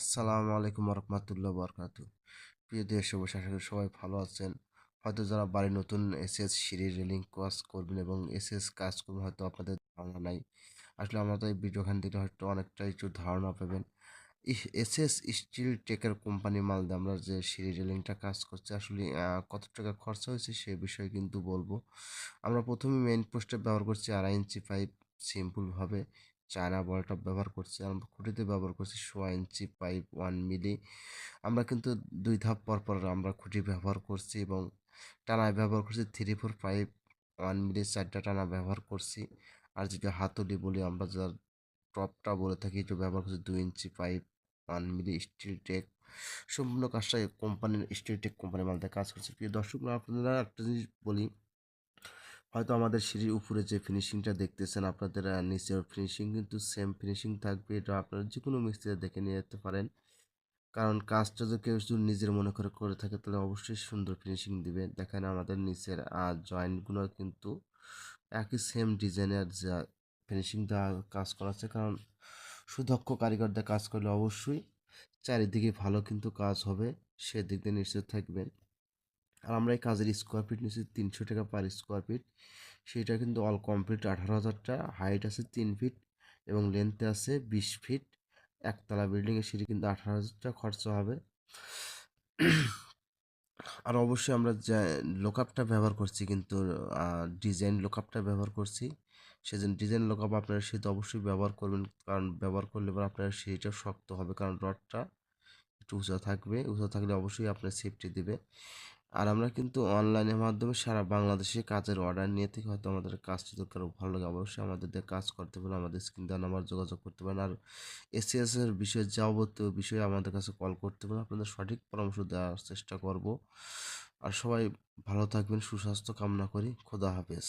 আসসালামু আলাইকুম রহমতুল্লাহ বরকাত প্রিয় দেশ অবশ্য আশা করি সবাই ভালো আছেন। হয়তো যারা বাড়ি নতুন এসএস সিঁড়ি রেলিং কাজ করবেন এবং এসএস কাজ করবেন, হয়তো আপনাদের ধারণা নাই। আসলে আমাদের এই ভিডিওখান থেকে হয়তো অনেকটা একটু ধারণা পাবেন। এসএস স্টিল টেকের কোম্পানি মাল দিয়ে আমরা যে সিঁড়ি রেলিংটা কাজ করছি, আসলে কত টাকা খরচা হয়েছে সে বিষয়ে কিন্তু বলব। আমরা প্রথমে মেইন পোস্টে ব্যবহার করছি আড়াই ইঞ্চি পাইপ সিম্পলভাবে চায়না বলটা ব্যবহার করছি আমরা খুঁটিতে ব্যবহার করছি সোয়া ইঞ্চি পাইপ ওয়ান মিলি। আমরা কিন্তু দুই ধাপ পর পর আমরা খুঁটি ব্যবহার করছি এবং টানায় ব্যবহার করছি three four five one milli, চারটা টানা ব্যবহার করছি। আর যেটা হাতুলি বলি, আমরা যার টপটা বলে থাকি এটা ব্যবহার করছি দুই inch pipe one milli steel tech. সম্পূর্ণ কাজটা কোম্পানির স্টিল টেক কোম্পানির মালতে কাজ করছে। প্রিয় দর্শক আপনারা একটা জিনিস বলি হয়তো আমাদের সিঁড়ির উপরে যে ফিনিশিংটা দেখতেছেন, আপনাদের নিচের ফিনিশিং কিন্তু সেম ফিনিশিং থাকবে। এটা আপনারা যে কোনো মিস্ত্রি দেখে নিয়ে যেতে পারেন। কারণ কাজটা যদি কেউ যদি নিজের মনে করে করে থাকে, তাহলে অবশ্যই সুন্দর ফিনিশিং দিবে। দেখেন আমাদের নিচের জয়েন্টগুলো কিন্তু একই সেম ডিজাইনের যা ফিনিশিং দেওয়া কাজ করা আছে। কারণ সুদক্ষ কারিগরদের কাজ করলে অবশ্যই চারিদিকে ভালো কিন্তু কাজ হবে, সেদিক দিয়ে নিশ্চিত থাকবেন। আর আমরা এই কাজের স্কোয়ার ফিট নিচ্ছি তিনশো টাকা পার স্কোয়ার ফিট সেটা কিন্তু অল কমপ্লিট আঠারো হাজারটা হাইট আছে তিন ফিট এবং লেন্থে আছে বিশ ফিট একতলা বিল্ডিংয়ের সিঁড়ি কিন্তু আঠারো হাজার টাকা খরচা হবে। আর অবশ্যই আমরা লোকআপটা ব্যবহার করছি কিন্তু ডিজাইন লোকআপটা ব্যবহার করছি। সেজন্য ডিজাইন লোকআপ আপনারা সেটা অবশ্যই ব্যবহার করবেন। কারণ ব্যবহার করলে পর আপনার সিঁড়িটা শক্ত হবে। কারণ রডটা একটু উঁচা থাকবে। উঁচা থাকলে অবশ্যই আপনার সেফটি দিবে। আর আমরা কিন্তু অনলাইনের মাধ্যমে সারা বাংলাদেশে কাজের অর্ডার নিয়ে থেকে। হয়তো আমাদের কাজটি দরকার ভালো লাগে, অবশ্যই আমাদের দিয়ে কাজ করতে পারেন, আমাদের স্ক্রিন দেওয়া নাম্বার যোগাযোগ করতে পারেন। আর এসিএস এর বিষয়ে যাবতীয় বিষয়ে আমাদের কাছে কল করতে পারেন। আপনাদের সঠিক পরামর্শ দেওয়ার চেষ্টা করব। আর সবাই ভালো থাকবেন, সুস্বাস্থ্য কামনা করি। খোদা হাফেজ।